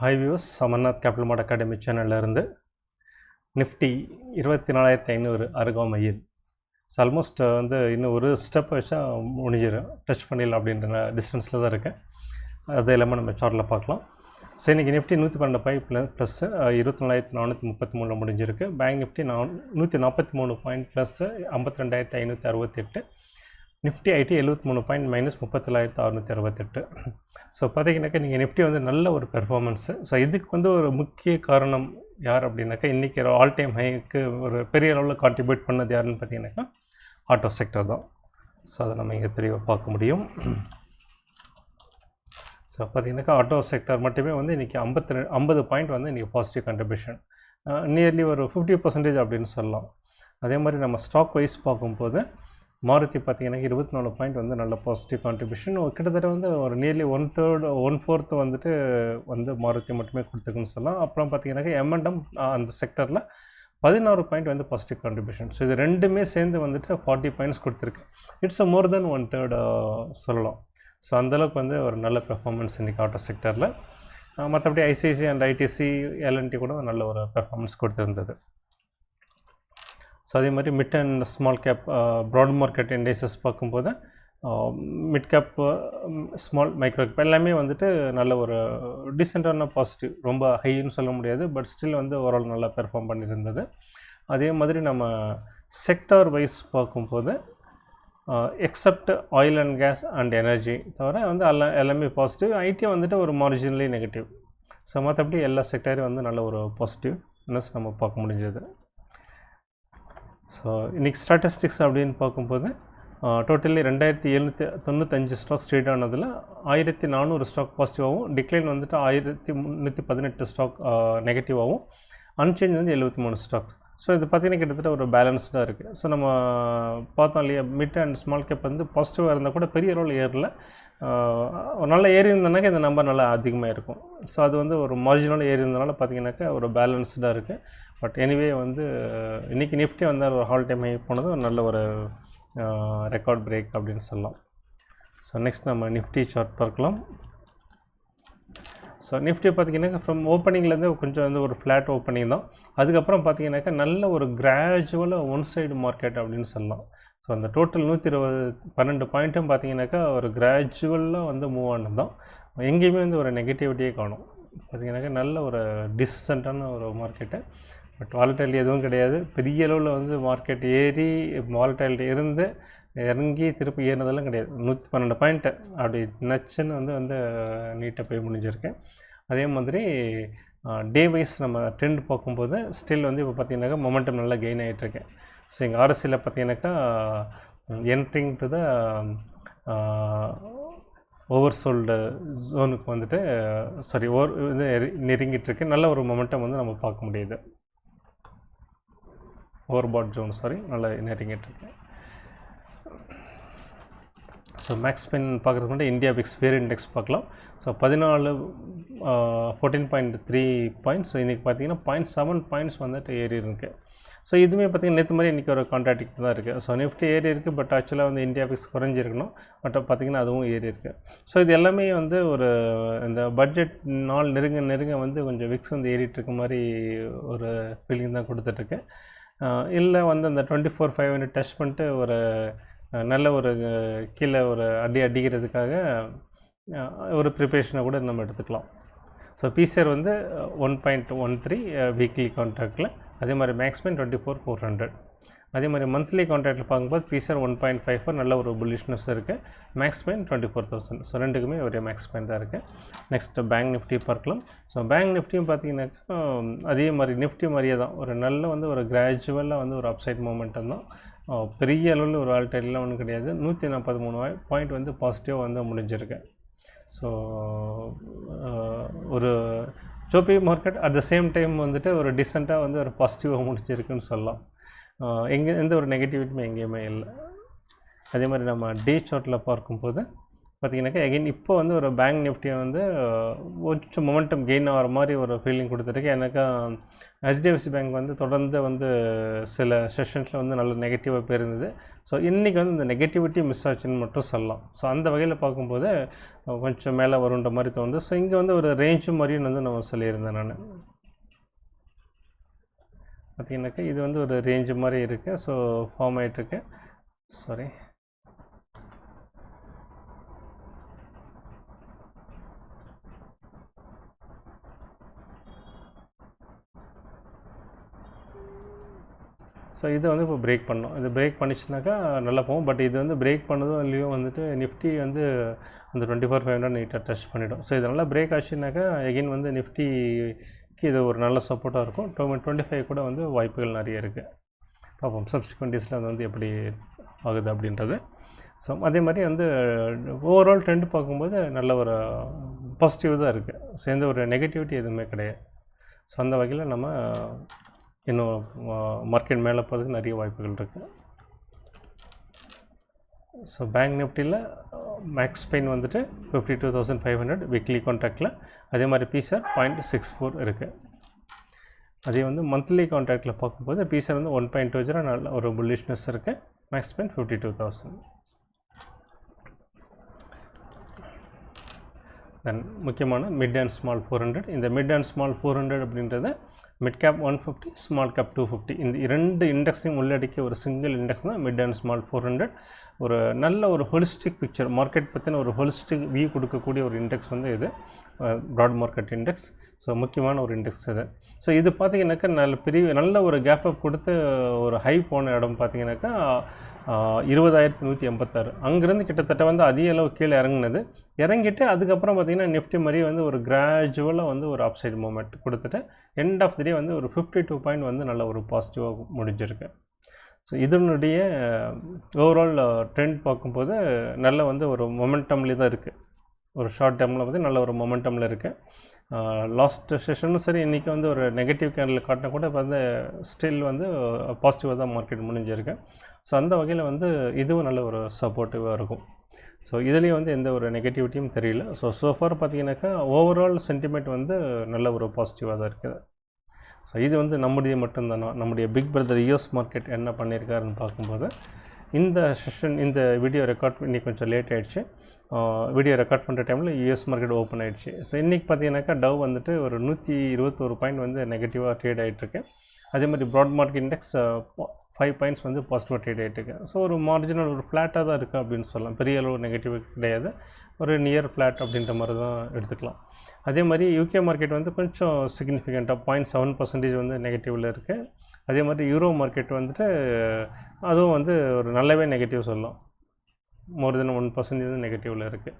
Hi views Amarnath capital mart academy சேனல்லேருந்து Nifty இருபத்தி நாலாயிரத்தி ஐநூறு அருகாமையில். ஸோ ஆல்மோஸ்ட் uh, வந்து இன்னும் ஒரு ஸ்டெப் வச்சா முடிஞ்சிடும். டச் பண்ணிடலாம் அப்படின்ற டிஸ்டன்ஸில் தான் இருக்கேன். அது எல்லாமே நம்ம சார்ட்டில் பார்க்கலாம். ஸோ இன்றைக்கி நிஃப்டி நூற்றி பன்னெண்டு பை ப்ளஸ் ப்ளஸ் uh, இருபத்தி நாலாயிரத்தி நானூற்றி முப்பத்தி மூணில் முடிஞ்சிருக்கு. பேங்க் நிஃப்டி நான் நூற்றி நாற்பத்தி மூணு பாயிண்ட் ப்ளஸ் uh, ஐம்பத்தி ரெண்டாயிரத்தி ஐநூற்றி அறுபத்தெட்டு நிஃப்டி ஐடி எழுபத்தி மூணு பாயிண்ட் மைனஸ் முப்பத்தொள்ளாயிரத்து அறுநூற்றி அறுபத்தெட்டு. ஸோ பார்த்தீங்கன்னாக்கா நீங்கள் நிஃப்டி வந்து நல்ல ஒரு பெர்ஃபார்மன்ஸு ஸோ இதுக்கு வந்து ஒரு முக்கிய காரணம் யார் அப்படின்னாக்கா இன்றைக்கி ஆல் டைம் ஹைக்கு ஒரு பெரிய அளவில் கான்ட்ரிபியூட் பண்ணது யாருன்னு பார்த்தீங்கன்னாக்கா ஆட்டோ செக்டர் தான். ஸோ அதை நம்ம இங்கே தெளிவாக பார்க்க முடியும். ஸோ பார்த்தீங்கன்னாக்கா ஆட்டோ செக்டர் மட்டுமே வந்து இன்றைக்கி ஐம்பத்தி ரெண்டு ஐம்பது பாயிண்ட் வந்து இன்றைக்கி பாசிட்டிவ் கண்ட்ரிபியூஷன் நியர்லி ஒரு ஃபிஃப்டி பர்சன்டேஜ் அப்படின்னு சொல்லலாம். அதே மாதிரி நம்ம ஸ்டாக் வைஸ் பார்க்கும்போது மாருதி பார்த்தீங்கன்னா இருபத்தி நாலு பாயிண்ட் வந்து நல்ல பாசிட்டிவ் கான்ட்ரிபியூஷன் கிட்டத்தட்ட வந்து ஒரு nearly one third one fourth வந்துட்டு வந்து மாருதி மட்டுமே கொடுத்துருக்குன்னு சொல்லலாம். அப்புறம் பார்த்தீங்கன்னாக்கா எம்என்டம் அந்த செக்டரில் பதினாறு பாயிண்ட் வந்து பாசிட்டிவ் கான்ட்ரிபியூஷன் ஸோ இது ரெண்டுமே சேர்ந்து வந்துட்டு ஃபார்ட்டி பாயிண்ட்ஸ் கொடுத்துருக்கு. It's a more then one third சொல்லலாம். ஸோ அந்தளவுக்கு வந்து ஒரு நல்ல பெர்ஃபார்மன்ஸ் இன்றைக்கி ஆட்டோ செக்டரில் மற்றபடி ஐசிஐசி அண்ட் ஐடிசி எல்என்டி கூட நல்ல ஒரு பெர்ஃபார்மன்ஸ் கொடுத்துருந்தது. ஸோ அதே மாதிரி mid and small cap broad market indexes பார்க்கும்போது mid cap small micro cap எல்லாமே வந்துட்டு நல்ல ஒரு டீசெண்டான பாசிட்டிவ் ரொம்ப ஹைன்னு சொல்ல முடியாது பட் ஸ்டில் வந்து ஓவரால் நல்லா பெர்ஃபார்ம் பண்ணியிருந்தது. அதே மாதிரி நம்ம செக்டார் வைஸ் பார்க்கும்போது except oil and gas and energy தவிர வந்து எல்லாம் எல்லாமே பாசிட்டிவ் ஐடி வந்துட்டு ஒரு மார்ஜினலி நெகட்டிவ் ஸோ மற்றபடி எல்லா செக்டாரையும் வந்து நல்ல ஒரு பாசிட்டிவ்னஸ் நம்ம பார்க்க முடிஞ்சது. ஸோ இன்றைக்கி ஸ்டாட்டிஸ்டிக்ஸ் அப்படின்னு பார்க்கும்போது டோட்டலி ரெண்டாயிரத்தி எழுநூற்றி தொண்ணூத்தஞ்சு ஸ்டாக் ஸ்ட்ரேட் ஆனதில் ஆயிரத்தி நானூறு ஸ்டாக் பாசிட்டிவாகவும் டிக்ளைன் வந்துட்டு ஆயிரத்தி முந்நூற்றி பதினெட்டு ஸ்டாக் நெகட்டிவாகவும் அன்சேஞ்ச் வந்து எழுபத்தி மூணு ஸ்டாக்ஸ் ஸோ இது பார்த்திங்கன்னா கிட்டத்தட்ட ஒரு பேலன்ஸ்டாக இருக்குது ஸோ நம்ம பார்த்தோம் இல்லையா மிட் அண்ட் ஸ்மால் கேப் வந்து பாசிட்டிவாக இருந்தால் கூட பெரிய ரோல் ஏரில் ஒரு நல்ல ஏறி இருந்தனாக்கா இந்த நம்பர் நல்லா அதிகமாக இருக்கும். ஸோ அது வந்து ஒரு மார்ஜினல் ஏறி இருந்தனால பார்த்திங்கனாக்கா ஒரு பேலன்ஸ்டாக இருக்குது பட் எனிவே வந்து இன்றைக்கி நிஃப்டி வந்து ஒரு ஹால் டைம் ஹை போனது ஒரு நல்ல ஒரு ரெக்கார்ட் பிரேக் அப்படின்னு சொல்லலாம். ஸோ நெக்ஸ்ட் நம்ம நிஃப்டி சார்ட் பார்க்கலாம். ஸோ நிஃப்டி பார்த்திங்கனாக்கா ஃப்ரம் ஓப்பனிங்லேருந்து கொஞ்சம் வந்து ஒரு ஃப்ளாட் ஓப்பனிங் தான். அதுக்கப்புறம் பார்த்திங்கனாக்கா நல்ல ஒரு கிராஜுவலாக ஒன் சைடு மார்க்கெட் அப்படின்னு சொல்லலாம். ஸோ அந்த டோட்டல் நூற்றி இருபது பன்னெண்டு பாயிண்ட்டும் பார்த்திங்கனாக்கா ஒரு கிராஜுவலாக வந்து மூவ் ஆனது தான். எங்கேயுமே வந்து ஒரு நெகட்டிவிட்டியே காணும். பார்த்திங்கனாக்கா நல்ல ஒரு டிசன்ட்டான ஒரு மார்க்கெட்டு பட் வாலட்டைல் எதுவும் கிடையாது. பெரிய அளவில் வந்து மார்க்கெட் ஏறி வாலட்டைல் இருந்து இறங்கி திருப்பி ஏறினதெல்லாம் கிடையாது. நூற்றி பன்னெண்டு பாயிண்ட்டு அப்படி நச்சுன்னு வந்து வந்து நீட்டாக போய் முடிஞ்சிருக்கேன் அதே மாதிரி டே வைஸ் நம்ம ட்ரெண்ட் பார்க்கும்போது ஸ்டில் வந்து இப்போ பார்த்திங்கனாக்கா மொமெண்டம் நல்லா கெயின் ஆகிட்டுருக்கேன் ஸோ எங்கள் ஆர்எஸ்சியில் பார்த்தீங்கன்னாக்கா entering to the over sold ஜோனுக்கு வந்துட்டு சாரி ஓவர் இது நெருங்கிட்டு இருக்கு நல்ல ஒரு மொமெண்டம் வந்து நம்ம பார்க்க முடியுது. ஓவர்பாட் ஜோன் சாரி நல்லா நெருங்கிட்டு இருக்கு. ஸோ மேக்ஸ் பென் பார்க்குறதுக்கு மட்டும் இந்தியா பிக்ஸ் ஃபேர் இண்டெக்ஸ் பார்க்கலாம். ஸோ பதினாலு ஃபோர்டீன் பாயிண்ட் த்ரீ பாயிண்ட்ஸ் இன்றைக்கி பார்த்தீங்கன்னா பாயிண்ட் செவன் பாயிண்ட்ஸ் வந்துட்டு ஏறி இருக்குது ஸோ இதுவுமே பார்த்திங்கன்னா நேற்று மாதிரி இன்றைக்கி ஒரு கான்ட்ராக்ட் தான் இருக்குது ஸோ நிஃப்டி ஏறி இருக்குது பட் ஆக்சுவலாக வந்து இந்தியா பிக்ஸ் குறைஞ்சிருக்கணும். பட் பார்த்திங்கன்னா அதுவும் ஏறி இருக்குது ஸோ இது எல்லாமே வந்து ஒரு இந்த பட்ஜெட் நாள் நெருங்க நெருங்க வந்து கொஞ்சம் விக்ஸ் வந்து ஏறிட்டு இருக்க மாதிரி ஒரு ஃபீலிங் தான் கொடுத்துட்ருக்கு இல்லை வந்து அந்த twenty four five hundred test பண்ணிட்டு ஒரு நல்ல ஒரு கீழே ஒரு அடி அடிக்கிறதுக்காக ஒரு ப்ரிப்ரேஷனை கூட நம்ம எடுத்துக்கலாம். ஸோ பிசிஆர் வந்து one point one three weekly கான்ட்ராக்டில் அதே மாதிரி maximum twenty four four hundred அதே மாதிரி மந்த்லி கான்ட்ராக்டில் பார்க்கும்போது PCR one point five four நல்ல ஒரு புல்லிஷ்னஸ் இருக்குது max pain twenty four thousand so ரெண்டுக்குமே ஒரே மேக்ஸ் பெயின் தான் இருக்குது நெக்ஸ்ட் பேங்க் நிஃப்டி பார்க்கலாம். ஸோ பேங்க் நிஃப்டியும் பார்த்தீங்கன்னாக்கா அதே மாதிரி நிஃப்டி மாதிரியே தான். ஒரு நல்ல வந்து ஒரு கிராஜுவலாக வந்து ஒரு அப்சைட் மூமெண்டம் தான். பெரிய அளவில் ஒரு ஆல்டர்லாம் ஒன்றும் கிடையாது. நூற்றி நாற்பத்தி மூணு பாயிண்ட் வந்து பாசிட்டிவாக வந்து முடிஞ்சிருக்கு. ஸோ ஒரு choppy market at the same time வந்துட்டு ஒரு டிசெண்ட்டாக வந்து ஒரு பாசிட்டிவாக முடிஞ்சிருக்குன்னு சொல்லலாம். எங்கே எந்த ஒரு நெகட்டிவிட்டியுமே எங்கேயுமே இல்லை. அதே மாதிரி நம்ம டே ஷார்ட்டில் பார்க்கும்போது பார்த்தீங்கன்னாக்கா எகைன் இப்போ வந்து ஒரு பேங்க் நிஃப்டியை வந்து கொஞ்சம் மொமெண்டம் கெயின் ஆகிற மாதிரி ஒரு ஃபீலிங் கொடுத்துருக்கு ஏன்னாக்கா ஹெச்டிஎஃப்சி பேங்க் வந்து தொடர்ந்து வந்து சில செஷன்ஸில் வந்து நல்ல நெகட்டிவாக போயிருந்தது. ஸோ இன்றைக்கி வந்து இந்த நெகட்டிவிட்டி மிஸ் ஆச்சுன்னு மட்டும் சொல்லலாம். ஸோ அந்த வகையில் பார்க்கும்போது கொஞ்சம் மேலே வருன்ற மாதிரி தோணுது. ஸோ இங்கே வந்து ஒரு ரேஞ்சு மாதிரியும் வந்து நம்ம சொல்லியிருந்தேன் நான். பார்த்தீங்கன்னாக்கா இது வந்து ஒரு ரேஞ்சு மாதிரி இருக்குது ஸோ ஃபார்ம் ஆகிட்டுருக்கு சாரி ஸோ இது வந்து இப்போ பிரேக் பண்ணோம் இது பிரேக் பண்ணிச்சுனாக்கா நல்லா போகும். பட் இது வந்து பிரேக் பண்ணதும் இல்லையோ வந்துட்டு நிஃப்டி வந்து அந்த டுவெண்ட்டி ஃபோர் ஃபைவ் ஹண்ட்ரட் நீட்டாக டச் பண்ணிவிடும் ஸோ இது நல்லா பிரேக் ஆச்சுனாக்கா எகைன் வந்து நிஃப்டிக்கு இது ஒரு நல்ல சப்போர்ட்டாக இருக்கும். டுவெண்ட்டி ஃபைவ் கூட வந்து வாய்ப்புகள் நிறைய இருக்குது பார்ப்போம். சப்சிக்வெண்ட் டேஸில் அது வந்து எப்படி ஆகுது அப்படின்றது. ஸோ அதே மாதிரி வந்து ஓவரால் ட்ரெண்ட் பார்க்கும்போது நல்ல ஒரு பாசிட்டிவ் தான் இருக்குது சேர்ந்த ஒரு நெகட்டிவிட்டி எதுவுமே கிடையாது. ஸோ அந்த வகையில் நம்ம இன்னும் மார்க்கெட் மேலே போகிறதுக்கு நிறைய வாய்ப்புகள் இருக்குது ஸோ பேங்க் நிஃப்டியில் மேக்ஸ் பெயின் வந்துட்டு fifty two thousand five hundred weekly கான்ட்ராக்டில் அதே மாதிரி பீசர் பாயிண்ட் சிக்ஸ் ஃபோர் இருக்குது அதே வந்து மந்த்லி கான்ட்ராக்டில் பார்க்கும்போது பீசர் வந்து ஒன் பாயிண்ட் டூ ஜீரோ நல்ல ஒரு புல்லிஷ்னஸ் இருக்குது max pain fifty two thousand then முக்கியமான mid and small four hundred இந்த mid and small four hundred அப்படின்றது mid cap one fifty small cap two fifty இந்த இரண்டு இண்டெக்ஸையும் உள்ளடக்கிய ஒரு சிங்கிள் இண்டெக்ஸ் தான் mid and small four hundred ஒரு நல்ல ஒரு ஹோலிஸ்டிக் பிக்சர் மார்க்கெட் பற்றின ஒரு ஹோலிஸ்டிக் வியூ கொடுக்கக்கூடிய ஒரு இண்டெக்ஸ் வந்து இது ப்ராட் மார்க்கெட் இண்டெக்ஸ் ஸோ முக்கியமான ஒரு இண்டெக்ஸ் இது. ஸோ இது பார்த்தீங்கன்னாக்கா நல்ல பெரிய நல்ல ஒரு கேப்பப் கொடுத்து ஒரு ஹை போன இடம் பார்த்திங்கனாக்கா இருபதாயிரத்தி நூற்றி எண்பத்தாறு. அங்கேருந்து கிட்டத்தட்ட வந்து அதிக அளவு கீழே இறங்குனது. இறங்கிட்டு அதுக்கப்புறம் பார்த்திங்கன்னா நிஃப்டி மாதிரி வந்து ஒரு கிராஜுவலாக வந்து ஒரு அப்சைட் மூமெண்ட் கொடுத்துட்டு எண்ட் ஆஃப் தி டே வந்து ஒரு ஃபிஃப்டி டூ பாயிண்ட் வந்து நல்ல ஒரு பாசிட்டிவாக முடிஞ்சிருக்கு. ஸோ இதனுடைய ஓவரால் ட்ரெண்ட் பார்க்கும்போது நல்ல வந்து ஒரு மொமெண்டம்லேயே தான் இருக்குது ஒரு ஷார்ட் டேர்மில் வந்து நல்ல ஒரு மொமெண்டமில் இருக்குது லாஸ்ட் செஷனும் சரி இன்றைக்கி வந்து ஒரு நெகட்டிவ் கேண்டில் காட்டினா கூட இப்போ வந்து ஸ்டில் வந்து பாசிட்டிவாக தான் மார்க்கெட் முடிஞ்சிருக்கு. ஸோ அந்த வகையில் வந்து இதுவும் நல்ல ஒரு சப்போர்ட்டிவாக இருக்கும். ஸோ இதுலேயும் வந்து எந்த ஒரு நெகட்டிவிட்டியும் தெரியல. ஸோ சோஃபார் பார்த்தீங்கன்னாக்கா ஓவரால் சென்டிமெண்ட் வந்து நல்ல ஒரு பாசிட்டிவாக தான் இருக்குது. ஸோ இது வந்து நம்முடைய மட்டும்தானா? நம்முடைய பிக் பிரதர் யூஎஸ் மார்க்கெட் என்ன பண்ணியிருக்காருன்னு பார்க்கும்போது இந்த செஷன் இந்த வீடியோ ரெக்கார்ட் இன்றைக்கி கொஞ்சம் லேட் ஆகிடுச்சு வீடியோ ரெக்கார்ட் பண்ணுற டைமில் யூஎஸ் மார்க்கெட் ஓப்பன் ஆகிடுச்சு ஸோ இன்றைக்கி பார்த்தீங்கன்னாக்கா டவ் வந்துட்டு ஒரு நூற்றி இருபத்தோரு பாயிண்ட் வந்து நெகட்டிவாக ட்ரேட் ஆகிட்டுருக்கு அதே மாதிரி broad market index five points வந்து பாசிட்டிவாக ட்ரேட் ஆகிட்டுருக்கு ஸோ ஒரு மார்ஜினல் ஒரு ஃப்ளாட்டாக தான் இருக்குது அப்படின்னு சொல்லலாம். பெரிய அளவு நெகட்டிவ் கிடையாது. ஒரு நியர் ஃப்ளாட் அப்படின்ற மாதிரி தான் எடுத்துக்கலாம். அதே மாதிரி யூகே மார்க்கெட் வந்து கொஞ்சம் சிக்னிஃபிகண்ட்டாக பாயிண்ட் செவன் பர்சன்டேஜ் வந்து நெகட்டிவில் இருக்குது அதே மாதிரி யூரோ மார்க்கெட் வந்துட்டு அதுவும் வந்து ஒரு நல்லாவே நெகட்டிவ் சொல்லலாம். மோர் தென் ஒன் பர்சன்டேஜ் வந்து நெகட்டிவில் இருக்குது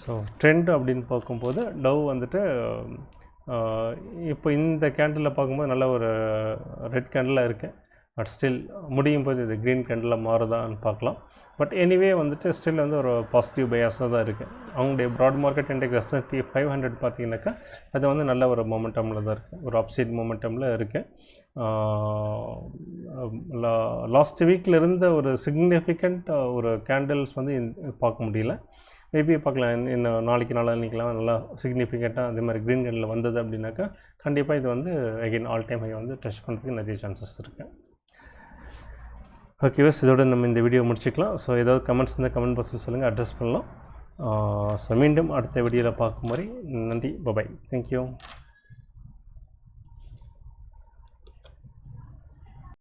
ஸோ ட்ரெண்ட் அப்படின்னு பார்க்கும்போது டவ் வந்துட்டு இப்போ இந்த கேண்டிலில் பார்க்கும்போது நல்ல ஒரு ரெட் கேண்டிலாக இருக்குது பட் ஸ்டில் முடியும் போது இது க்ரீன் கண்டில் மாறுதான்னு பார்க்கலாம். பட் எனிவே வந்துட்டு ஸ்டில் வந்து ஒரு பாசிட்டிவ் பயாஸாக தான் இருக்குது அவங்களுடைய broad market index S and P five hundred பார்த்தீங்கன்னாக்கா அது வந்து நல்ல ஒரு மொமெண்டமில் தான் இருக்குது ஒரு அப்சைட் மொமெண்டமில் இருக்குது லாஸ்ட் வீக்கில் இருந்த ஒரு சிக்னிஃபிகண்ட் ஒரு கேண்டில்ஸ் வந்து பார்க்க முடியல. மேபி பார்க்கலாம். இன்னும் இன்னும் நாளைக்கு நாளான்னைக்கெலாம் நல்லா சிக்னிஃபிகண்ட்டாக அதே மாதிரி க்ரீன் கண்டில் வந்தது அப்படின்னாக்கா கண்டிப்பாக இது வந்து அகெயின் ஆல் டைம் ஹை வந்து டச் பண்ணுறதுக்கு நிறைய சான்சஸ் இருக்குது ஓகே வஸ் இதோட நம்ம இந்த வீடியோ முடிச்சுக்கலாம். ஸோ ஏதாவது கமெண்ட்ஸ் இருந்தால் கமெண்ட் பாக்ஸில் சொல்லுங்கள் அட்ரஸ் பண்ணலாம். Uh, ஸோ மீண்டும் அடுத்த வீடியோவில் பார்க்கும் மாதிரி நன்றி பபாய் தேங்க்யூ